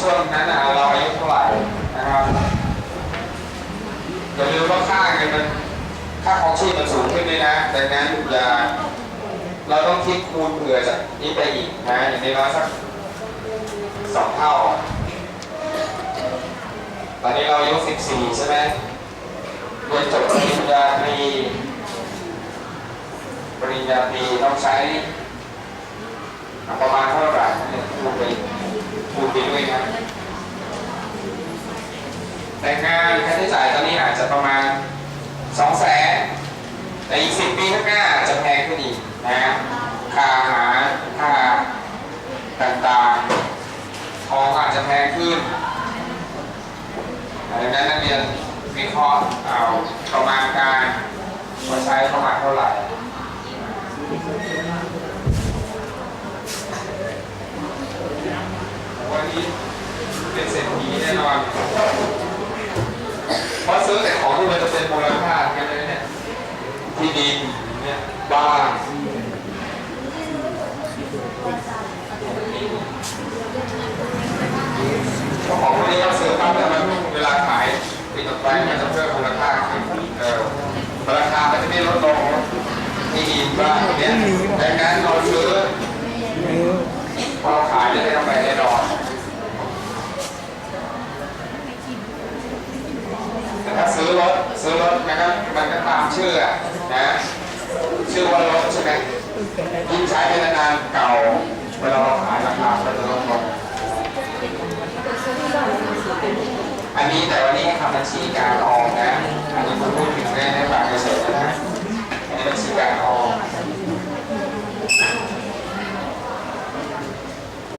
ช่วงนั้นเราอายุเท่าไหร่นะครับอย่าลืมว่าค่าเงินมันค่าของชีพมันสูงขึ้นด้วยนะดังนั้นอย่าเราต้องคิดคูณเผื่อจากนี้ไปอีกนะอย่างน้อยสักสองเท่า ตอนนี้เราอายุ14 ใช่ไหมเรียนจบปริญญาตรีปริญญาตรีต้องใช้ประมาณเท่าไหร่คูณไปคูณไปด้วยนะ แต่งงานค่าใช้จ่ายตอนนี้อาจจะประมาณ2 0 0แสนแต่อีก10ปีข้างหน้าจจะแพงขึ้นอีกนะค่าอาหารค่าต่างๆทองอาจจะแพงขึ้นดังนั้นนักเรียนวิเคราะห์เอาประมาณการว่าใช้ประมาณเท่าไหร่วันนี้เป็นเศรษฐีแน่นอน เพราะซื้อแต่ของที่มันจะเป็นมูลค่าทั้งนั้นเนี่ยที่ดินเนี่ยบ้านเพราของพวกนี้เราซื้อปั๊บแล้วมันเวลาขายปีต่อไปมันจะเพิ่มมูลค่าขึ้นเออราคามันจะไม่ลดลงที่ดินบ้านเนี่ยดังนั้นเราซื้อพอเราขายจะได้กำไรแน่นอน แต่ถ้าซื้อรถ ซื้อรถนะครับ มันก็ตามชื่ออะนะชื่อว่ารถใช่ไหมยิ่งใช้ไปนานๆเก่าเวลาเราขายราคาก็จะลดลงอันนี้แต่วันนี้ทำบัญชีการออมนะ อันนี้ผมพูดถึงแน่